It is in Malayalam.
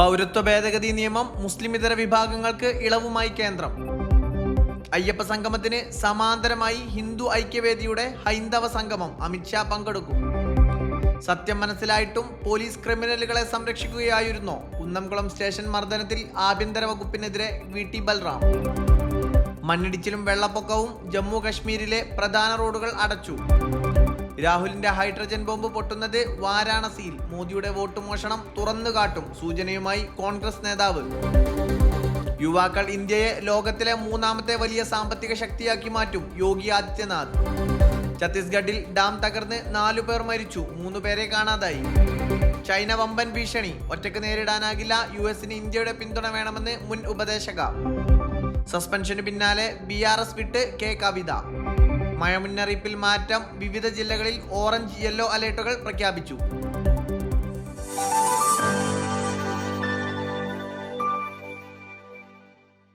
പൗരത്വ ഭേദഗതി നിയമം മുസ്ലിം ഇതര വിഭാഗങ്ങൾക്ക് ഇളവുമായി കേന്ദ്രം. അയ്യപ്പ സംഗമത്തിന് സമാന്തരമായി ഹിന്ദു ഐക്യവേദിയുടെ ഹൈന്ദവ സംഗമം അമിത്ഷാ പങ്കെടുക്കും. സത്യം മനസ്സിലായിട്ടും പോലീസ് ക്രിമിനലുകളെ സംരക്ഷിക്കുകയായിരുന്നു കുന്നംകുളം സ്റ്റേഷൻ മർദ്ദനത്തിൽ ആഭ്യന്തര വകുപ്പിനെതിരെ വി ടി ബൽറാം. മണ്ണിടിച്ചിലും വെള്ളപ്പൊക്കവും ജമ്മു കശ്മീരിലെ പ്രധാന റോഡുകൾ അടച്ചു. രാഹുലിന്റെ ഹൈഡ്രജൻ ബോംബ് പൊട്ടുന്നത് വാരാണസിയിൽ. മോദിയുടെ വോട്ട് മോഷണം തുറന്നുകാട്ടും സൂചനയുമായി കോൺഗ്രസ് നേതാവ്. യുവാക്കൾ ഇന്ത്യയെ ലോകത്തിലെ മൂന്നാമത്തെ വലിയ സാമ്പത്തിക ശക്തിയാക്കി മാറ്റും. യോഗി ആദിത്യനാഥ്. ഛത്തീസ്ഗഡിൽ ഡാം തകർന്ന് നാലു പേർ മരിച്ചു. മൂന്നു പേരെ കാണാതായി. ചൈന വമ്പൻ ഭീഷണി. ഒറ്റയ്ക്ക് നേരിടാനാകില്ല യു എസിന് ഇന്ത്യയുടെ പിന്തുണ വേണമെന്ന് മുൻ ഉപദേശക. സസ്പെൻഷന് പിന്നാലെ ബി ആർ എസ് വിട്ട് കെ കവിത. മഴ മുന്നറിയിപ്പിൽ മാറ്റം വിവിധ ജില്ലകളിൽ ഓറഞ്ച് യെല്ലോ അലേർട്ടുകൾ പ്രഖ്യാപിച്ചു.